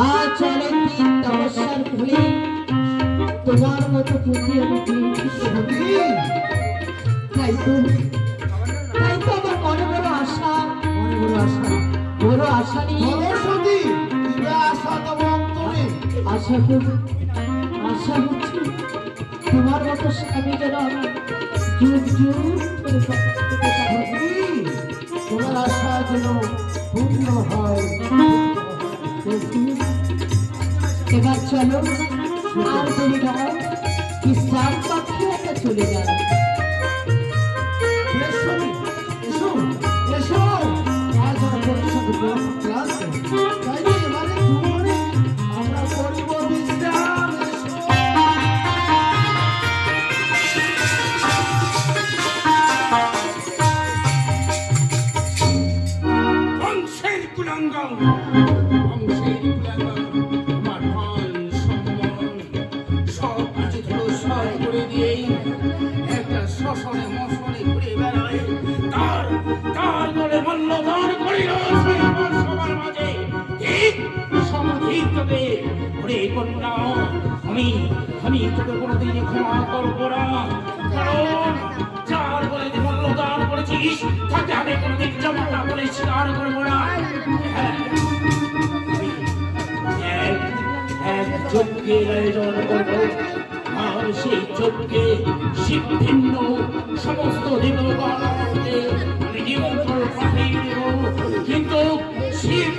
আজ অনেক দিন তোমার মতো পুঁজি আমি তাই তো আমার মনে বড় আশা মনে বড় আশা বড় আশা নিয়ে আশা তব আশা করি আশা তোমার মতো স্বামী যেন আমি তোমার আশা যেন পূর্ণ হয় এবার চলো আর দেরি নয় বিশ্রাম কক্ষে একটা চলে যাবে আমি আমি তোকে কোনোদিন ক্ষমা করব না। কারণ যার বলে তুই মল্লদান করেছিস, তাকে আমি কোনোদিন জমাটা বলে স্বীকার করব না। এক যজ্ঞের আয়োজন করব, আর সেই যজ্ঞে সমস্ত দেবগণকে আমি নিমন্ত্রণ পাঠিয়ে দেব। কিন্তু শিব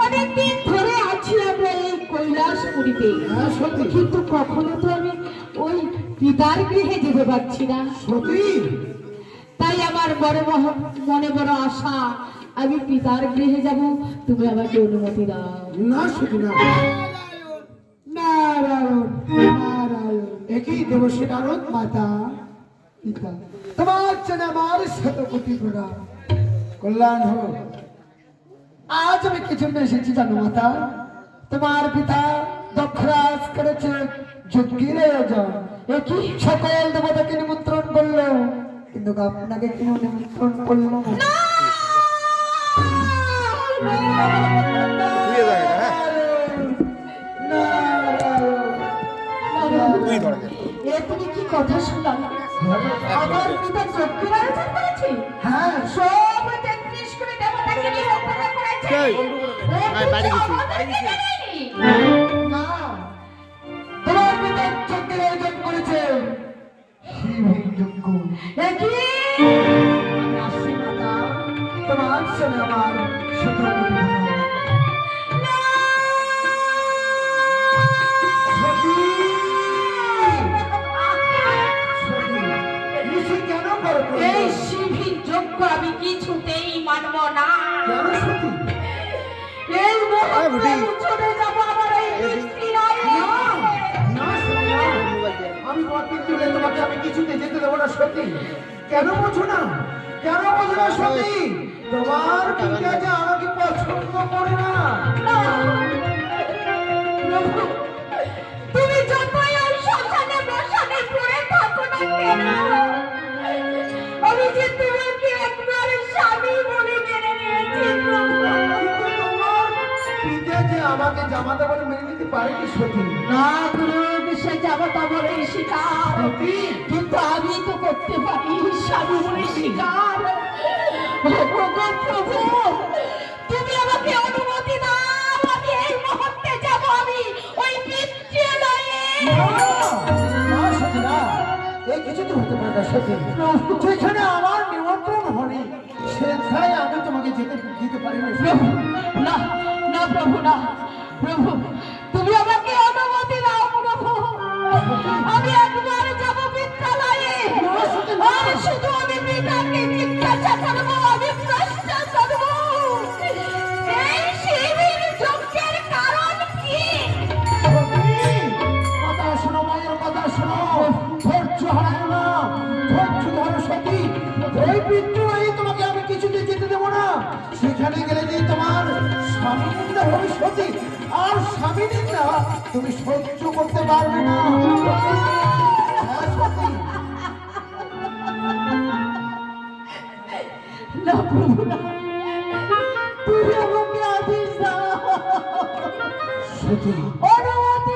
অনেকদিন ধরে আছি আমরা এই কৈলাস পুরীতে হ্যাঁ কিন্তু কখনো তো আমি ওই পিতার গৃহে যেতে পারছি না। তাই আমার বড় মনে বড় আশা আমি পিতার গৃহে যাব তুমি আমাকে অনুমতি দাও। না শুধু না। নারায়ণ নারায়ণ। একই দেবশ্রী নারদ মাতা পিতা। তোমার জন্য আমার শতকোটি প্রণাম কল্যাণ হোক। আজ আমি কি জন্য এসেছি জানো মাতা? তোমার পিতা দক্ষরাজ করেছে যজ্ঞের আয়োজন। একই সকল দেবতাকে নিমন্ত্রণ করল? কিন্তু আপনাকে কেন নিমন্ত্রণ করল? না! এ তুমি কি কথা শুনলাম? আমার পিতা চক্রের আয়োজন করেছে? হ্যাঁ। সব তেত্রিশ করে দেবতাকে নিয়ে করেছে। হ্যাঁ, বাড়ি গেছি। না। তোমার পিতা আয়োজন করেছে। তোমার সঙ্গে আমার। শত কিছুতে যেতে দেবো না সতী কেন বোঝো না? কেন বোঝো না সতী তোমার পিতা যে আমাকে পছন্দ করে না। প্রভু, তুমি যতই ওই শ্মশানে বসানে পড়ে থাকো না কেন? আমি যে তোমাকে একবার স্বামী বলে মেনে নিয়েছি তোমার পিতা যে আমাকে জামাতা বলে মেনে নিতে পারে কি সতী না সে যাবতা বলে শিকার। কিন্তু আমি তো করতে পারি স্বামী বলে শিকার। প্রভু তুমি আমাকে অনুমতি দাও আমি এই মুহূর্তে যাব আমি ওই এই কিছু তো হতে পারে না সতী যেখানে আমার নিমন্ত্রণ হয়নি সেখানে আমি তোমাকে যেতে দিতে পারি না না না প্রভু না প্রভু তুমি আমাকে আমি একবার যাব বিদ্যালয়ে। আর শুধু আমি পিতাকে জিজ্ঞাসা করব আমি প্রশ্ন করব এই শিবির যজ্ঞের কারণ কি? কথা শোনো মায়ের কথা শোনো। ধৈর্য হারায় না। ধৈর্য ধরো সতী। ওই বিদ্রোহী তোমাকে আমি কিছুতে যেতে দেবো না। সেখানে গেলে যে তোমার স্বামী সতী। আর স্বামী নিন্দা তুমি সহ্য করতে পারবে না। হ্যাঁ, না প্রভু না। তুমি আমাকে আদেশ দাও। অনুমতি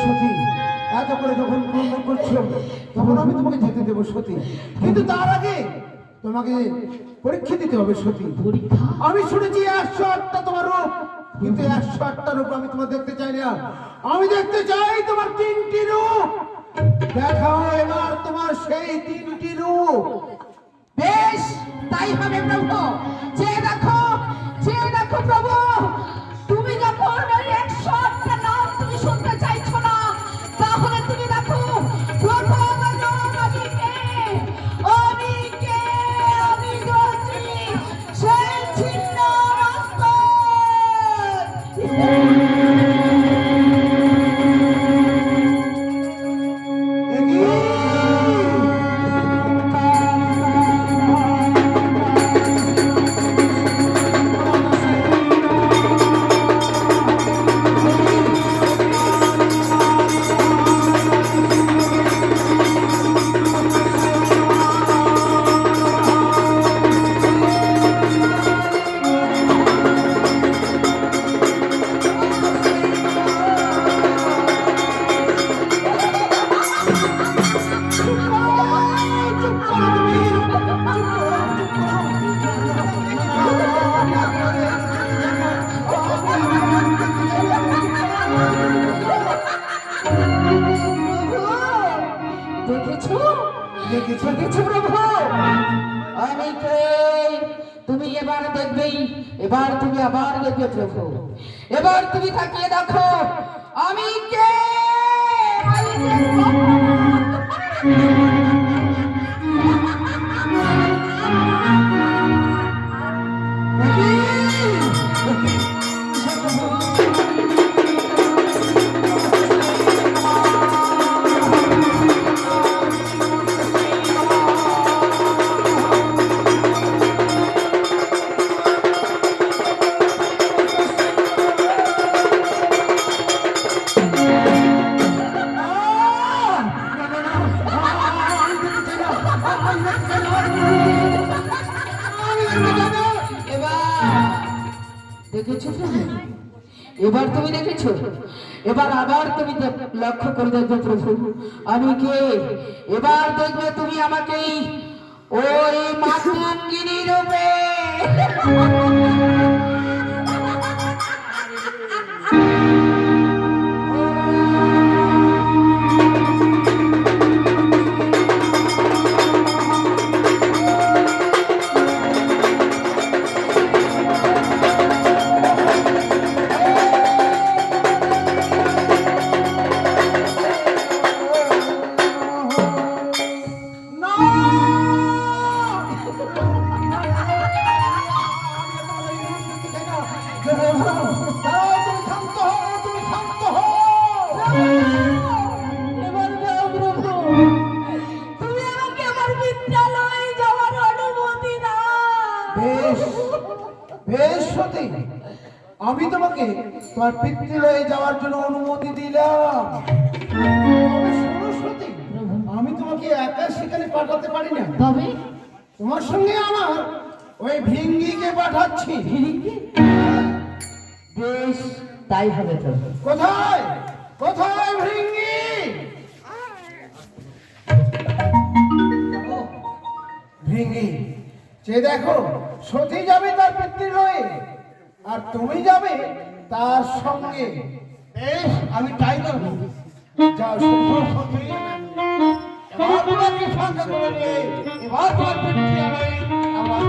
সতী এত করে যখন পূর্ণ করছ তখন আমি তোমাকে যেতে দেবো সতী। কিন্তু তার আগে তোমাকে পরীক্ষা দিতে হবে সতী। আমি শুনেছি একশো আটটা তোমার রূপ কিন্তু একশো আটটা রূপ আমি তোমার দেখতে চাই না। আমি দেখতে চাই তোমার তিনটি রূপ। দেখাও এবার তোমার সেই তিনটি রূপ। বেশ তাই হবে প্রভু যে দেখো এবার তুমি আবার দেখবে প্রভু এবার তুমি তাকিয়ে দেখো দেখেছ? এবার তুমি দেখেছ? এবার আবার তুমি লক্ষ্য করে দেখবে প্রভু। আমি কে? এবার দেখবে তুমি আমাকে ওই মাতঙ্গিনী রূপে। তোমার পিতৃলয়ে যাওয়ার জন্য অনুমতি দিলাম। শোনো আমি তোমাকে একা সেখানে পাঠাতে পারি না। তবে? তোমার সঙ্গে আমার ওই ভিঙ্গিকে পাঠাচ্ছি। বেশ তাই হবে তো। কোথায়? কোথায় ভিঙ্গি? ভিঙ্গি যে দেখো সতী যাবে তার পিতৃলয়ে আর তুমি যাবে তার সঙ্গে বেশ আমি তাই যা যাও সতী এবার তোমাকে সঙ্গে করে নিয়ে, এবার তোমার আমার